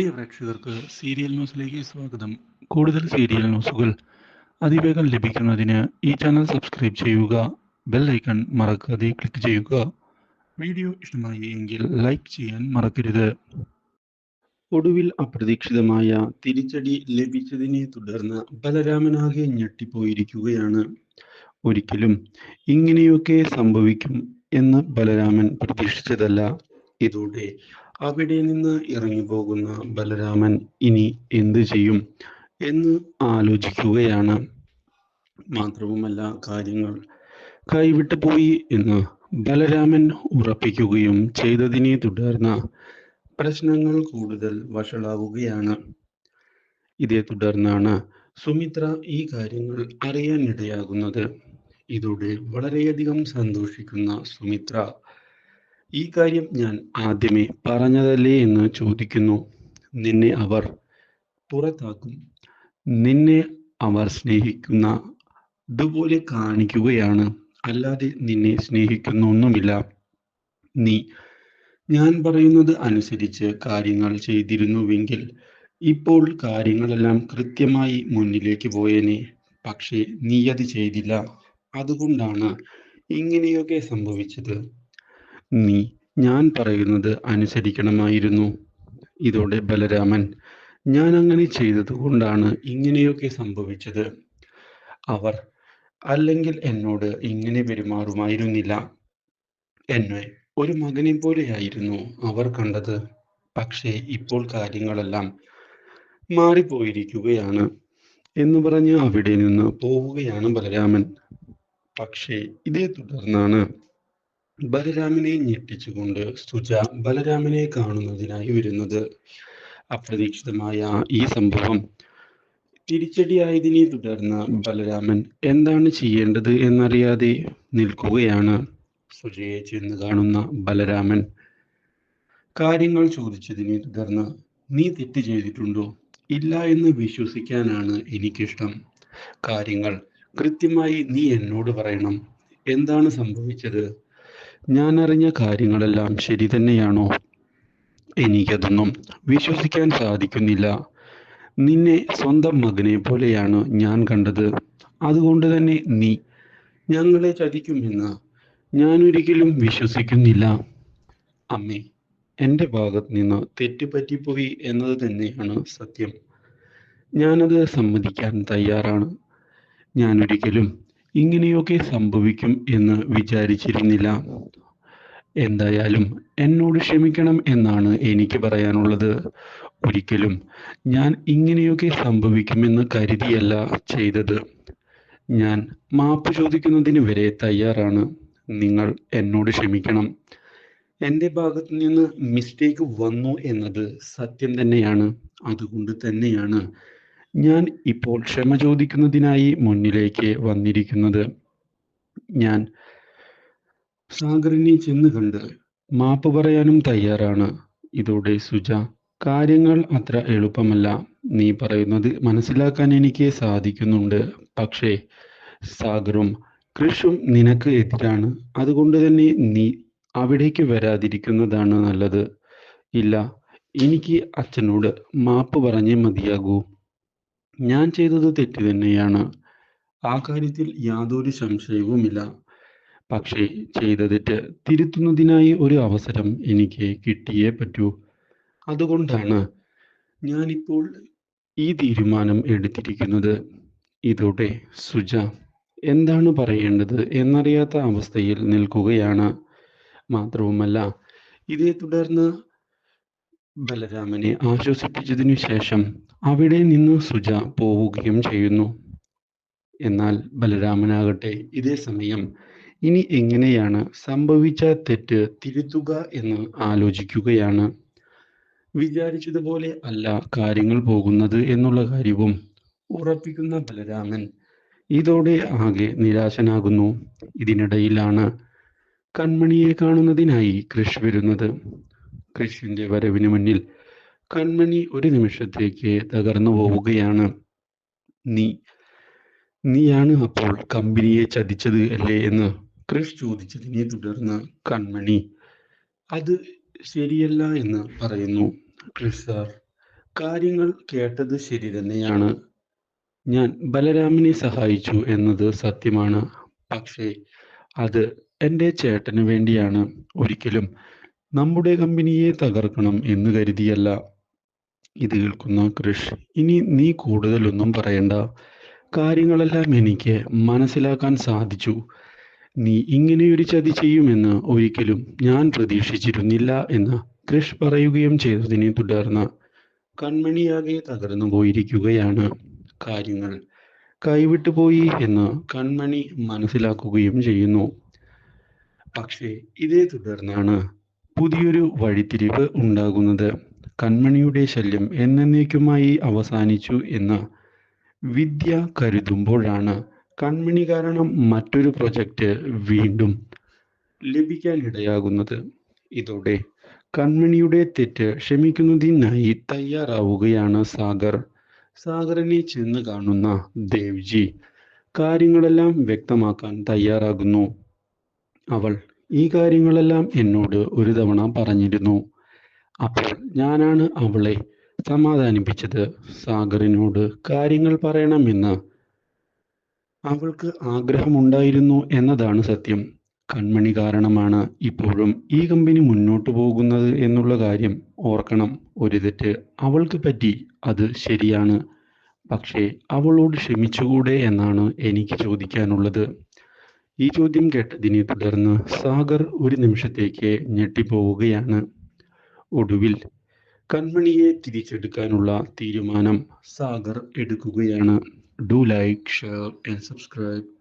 പ്രിയ പ്രേക്ഷകർക്ക് സീരിയൽ ന്യൂസിലേക്ക് സ്വാഗതം. കൂടുതൽ സീരിയൽ ന്യൂസുകൾ അതിവേഗം ലഭിക്കുന്നതിന് ഈ ചാനൽ സബ്സ്ക്രൈബ് ചെയ്യുക ബെൽ ഐക്കൺ മറക്കാതെ ക്ലിക്ക് ചെയ്യുക. വീഡിയോ ഇഷ്ടമായി എങ്കിൽ ലൈക്ക് ചെയ്യാൻ മറക്കരുത്. ഒടുവിൽ അപ്രതീക്ഷിതമായ തിരിച്ചടി ലഭിച്ചതിനെ തുടർന്ന് ബലരാമനാകെ ഞെട്ടിപ്പോയിരിക്കുകയാണ്. ഒരിക്കലും ഇങ്ങനെയൊക്കെ സംഭവിക്കും എന്ന് ബലരാമൻ പ്രതീക്ഷിച്ചതല്ല. ഇതോടെ അവിടെ നിന്ന് ഇറങ്ങിപ്പോകുന്ന ബലരാമൻ ഇനി എന്തു ചെയ്യും എന്ന് ആലോചിക്കുകയാണ്. മാത്രവുമല്ല കാര്യങ്ങൾ കൈവിട്ടു പോയി എന്ന് ബലരാമൻ ഉറപ്പിക്കുകയും ചെയ്തതിനെ തുടർന്ന് പ്രശ്നങ്ങൾ കൂടുതൽ വഷളാവുകയാണ്. ഇതേ തുടർന്നാണ് സുമിത്ര ഈ കാര്യങ്ങൾ അറിയാനിടയാകുന്നത്. ഇതോടെ വളരെയധികം സന്തോഷിക്കുന്ന സുമിത്ര ഈ കാര്യം ഞാൻ ആദ്യമേ പറഞ്ഞതല്ലേ എന്ന് ചോദിക്കുന്നു. നിന്നെ അവർ പുറത്താക്കും. നിന്നെ അവർ സ്നേഹിക്കുന്ന ഇതുപോലെ കാണിക്കുകയാണ്. അല്ലാതെ നിന്നെ സ്നേഹിക്കുന്ന ഒന്നുമില്ല നീ ഞാൻ പറയുന്നത് അനുസരിച്ച് കാര്യങ്ങൾ ചെയ്തിരുന്നുവെങ്കിൽ ഇപ്പോൾ കാര്യങ്ങളെല്ലാം കൃത്യമായി മുന്നിലേക്ക് പോയേനെ. പക്ഷേ നീ അത് ചെയ്തില്ല. അതുകൊണ്ടാണ് ഇങ്ങനെയൊക്കെ സംഭവിച്ചത്. നീ ഞാൻ പറയുന്നത് അനുസരിക്കണമായിരുന്നു. ഇതോടെ ബലരാമൻ ഞാൻ അങ്ങനെ ചെയ്തത് കൊണ്ടാണ് ഇങ്ങനെയൊക്കെ സംഭവിച്ചത്. അവർ അല്ലെങ്കിൽ എന്നോട് ഇങ്ങനെ പെരുമാറുമായിരുന്നില്ല. എന്നെ ഒരു മകനെ പോലെയായിരുന്നു അവർ കണ്ടത്. പക്ഷേ ഇപ്പോൾ കാര്യങ്ങളെല്ലാം മാറിപ്പോയിരിക്കുകയാണ് എന്ന് പറഞ്ഞ് അവിടെ നിന്ന് പോവുകയാണ് ബലരാമൻ. പക്ഷേ ഇതേ തുടർന്നാണ് ബലരാമനെ ഞെട്ടിച്ചുകൊണ്ട് സുജ ബലരാമനെ കാണുന്നതിനായി വരുന്നത് അപ്രതീക്ഷിതമായ ഈ സംഭവം. തിരിച്ചടിയായതിനെ തുടർന്ന് ബലരാമൻ എന്താണ് ചെയ്യേണ്ടത് എന്നറിയാതെ നിൽക്കുകയാണ്. സുജയെ ചെന്ന് കാണുന്ന ബലരാമൻ കാര്യങ്ങൾ ചോദിച്ചതിനെ തുടർന്ന് നീ തെറ്റ് ചെയ്തിട്ടുണ്ടോ? ഇല്ല എന്ന് വിശ്വസിക്കാനാണ് എനിക്കിഷ്ടം. കാര്യങ്ങൾ കൃത്യമായി നീ എന്നോട് പറയണം. എന്താണ് സംഭവിച്ചത്? ഞാൻ അറിഞ്ഞ കാര്യങ്ങളെല്ലാം ശരി തന്നെയാണോ? എനിക്കതൊന്നും വിശ്വസിക്കാൻ സാധിക്കുന്നില്ല. നിന്നെ സ്വന്തം മകനെ പോലെയാണ് ഞാൻ കണ്ടത്. അതുകൊണ്ട് തന്നെ നീ ഞങ്ങളെ ചതിക്കുമെന്ന് ഞാൻ ഒരിക്കലും വിശ്വസിക്കുന്നില്ല. അമ്മേ എന്റെ ഭാഗത്ത് നിന്ന് തെറ്റുപറ്റിപ്പോയി എന്നത് തന്നെയാണ് സത്യം. ഞാനത് സമ്മതിക്കാൻ തയ്യാറാണ്. ഞാൻ ഒരിക്കലും ഇങ്ങനെയൊക്കെ സംഭവിക്കും എന്ന് വിചാരിച്ചിരുന്നില്ല. എന്തായാലും എന്നോട് ക്ഷമിക്കണം എന്നാണ് എനിക്ക് പറയാനുള്ളത്. ഒരിക്കലും ഞാൻ ഇങ്ങനെയൊക്കെ സംഭവിക്കുമെന്ന് കരുതിയല്ല ചെയ്തത്. ഞാൻ മാപ്പ് ചോദിക്കുന്നതിന് വരെ തയ്യാറാണ്. നിങ്ങൾ എന്നോട് ക്ഷമിക്കണം. എന്റെ ഭാഗത്ത് നിന്ന് മിസ്റ്റേക്ക് വന്നു എന്നത് സത്യം തന്നെയാണ്. അതുകൊണ്ട് തന്നെയാണ് ഞാൻ ഇപ്പോൾ ക്ഷമ ചോദിക്കുന്നതിനായി മുന്നിലേക്ക് വന്നിരിക്കുന്നത് ഞാൻ സാഗറിനെ ചെന്ന് കണ്ട് മാപ്പ് പറയാനും തയ്യാറാണ്. ഇതോടെ സുജ കാര്യങ്ങൾ അത്ര എളുപ്പമല്ല. നീ പറയുന്നത് മനസ്സിലാക്കാൻ എനിക്ക് സാധിക്കുന്നുണ്ട്. പക്ഷേ സാഗറും കൃഷും നിനക്ക് എതിരാണ്. അതുകൊണ്ട് തന്നെ നീ അവിടേക്ക് വരാതിരിക്കുന്നതാണ് നല്ലത്. ഇല്ല എനിക്ക് അച്ഛനോട് മാപ്പ് പറഞ്ഞേ മതിയാകൂ. ഞാൻ ചെയ്തത് തെറ്റ് തന്നെയാണ്. ആ കാര്യത്തിൽ യാതൊരു സംശയവുമില്ല. പക്ഷേ ചെയ്ത തെറ്റ് തിരുത്തുന്നതിനായി ഒരു അവസരം എനിക്ക് കിട്ടിയേ പറ്റൂ. അതുകൊണ്ടാണ് ഞാനിപ്പോൾ ഈ തീരുമാനം എടുത്തിരിക്കുന്നത്. ഇതോടെ സുജ എന്താണ് പറയേണ്ടത് എന്നറിയാത്ത അവസ്ഥയിൽ നിൽക്കുകയാണ്. മാത്രവുമല്ല ഇതേ തുടർന്ന് ബലരാമനെ ആശ്വസിപ്പിച്ചതിനു ശേഷം അവിടെ നിന്ന് സുജ പോവുകയും ചെയ്യുന്നു. എന്നാൽ ബലരാമനാകട്ടെ ഇതേ സമയം ഇനി എങ്ങനെയാണ് സംഭവിച്ച തെറ്റ് തിരുത്തുക എന്ന് ആലോചിക്കുകയാണ്. വിചാരിച്ചതുപോലെ അല്ല കാര്യങ്ങൾ പോകുന്നത് എന്നുള്ള കാര്യവും ഉറപ്പിക്കുന്ന ബലരാമൻ ഇതോടെ ആകെ നിരാശനാകുന്നു. ഇതിനിടയിലാണ് കൺമണിയെ കാണുന്നതിനായി കൃഷ് വരുന്നത്. കൃഷിന്റെ വരവിന് മുന്നിൽ കൺമണി ഒരു നിമിഷത്തേക്ക് തകർന്നു പോവുകയാണ്. നീ നീയാണ് അപ്പോൾ കമ്പനിയെ ചതിച്ചത് അല്ലേ? എന്ന് കൃഷ് ചോദിച്ചതിനെ തുടർന്ന് കൺമണി അത് ശരിയല്ല എന്ന് പറയുന്നു. ക്രിഷ് സാർ കാര്യങ്ങൾ കേട്ടത് ശരി തന്നെയാണ്. ഞാൻ ബലരാമനെ സഹായിച്ചു എന്നത് സത്യമാണ്. പക്ഷേ അത് എന്റെ ചേട്ടന് വേണ്ടിയാണ്. ഒരിക്കലും നമ്മുടെ കമ്പനിയെ തകർക്കണം എന്ന് കരുതിയല്ല. ഇത് കേൾക്കുന്ന കൃഷ് ഇനി നീ കൂടുതലൊന്നും പറയണ്ട. കാര്യങ്ങളെല്ലാം എനിക്ക് മനസ്സിലാക്കാൻ സാധിച്ചു. നീ ഇങ്ങനെയൊരു ചതി ചെയ്യുമെന്ന് ഒരിക്കലും ഞാൻ പ്രതീക്ഷിച്ചിരുന്നില്ല എന്ന് കൃഷ് പറയുകയും ചെയ്തതിനെ തുടർന്ന് കൺമണിയാകെ തകർന്നു പോയിരിക്കുകയാണ് കാര്യങ്ങൾ. കൈവിട്ടു പോയി എന്ന് കൺമണി മനസ്സിലാക്കുകയും ചെയ്യുന്നു. പക്ഷേ ഇതേ തുടർന്നാണ് പുതിയൊരു വഴിത്തിരിവ് ഉണ്ടാകുന്നത് കൺമണിയുടെ ശല്യം എന്നേക്കുമായി അവസാനിച്ചു എന്ന് വിദ്യ കരുതുമ്പോഴാണ്. കൺമണി കാരണം മറ്റൊരു പ്രൊജക്റ്റ് വീണ്ടും ലഭിക്കാനിടയാകുന്നത്. ഇതോടെ കൺമണിയുടെ തെറ്റ് ക്ഷമിക്കുന്നതിനായി തയ്യാറാവുകയാണ് സാഗർ. സാഗറിനെ ചെന്ന് കാണുന്ന ദേവ്ജി കാര്യങ്ങളെല്ലാം വ്യക്തമാക്കാൻ തയ്യാറാകുന്നു. അവൾ ഈ കാര്യങ്ങളെല്ലാം എന്നോട് ഒരു തവണ പറഞ്ഞിരുന്നു. അപ്പോൾ ഞാനാണ് അവളെ സമാധാനിപ്പിച്ചത്. സാഗറിനോട് കാര്യങ്ങൾ പറയണമെന്ന്. അവൾക്ക് ആഗ്രഹമുണ്ടായിരുന്നു എന്നതാണ് സത്യം. കൺമണി കാരണമാണ് ഇപ്പോഴും ഈ കമ്പനി മുന്നോട്ട് പോകുന്നത് എന്നുള്ള കാര്യം ഓർക്കണം. ഒരു തെറ്റ് അവൾക്ക് പറ്റി അത് ശരിയാണ്. പക്ഷേ അവളോട് ക്ഷമിച്ചുകൂടെ എന്നാണ് എനിക്ക് ചോദിക്കാനുള്ളത്. ഈ ചോദ്യം കേട്ടതിനെ തുടർന്ന് സാഗർ ഒരു നിമിഷത്തേക്ക് ഞെട്ടിപ്പോവുകയാണ്. ഒടുവിൽ കൺമണിയെ തിരിച്ചെടുക്കാനുള്ള തീരുമാനം സാഗർ എടുക്കുകയാണ്. Do like share and subscribe.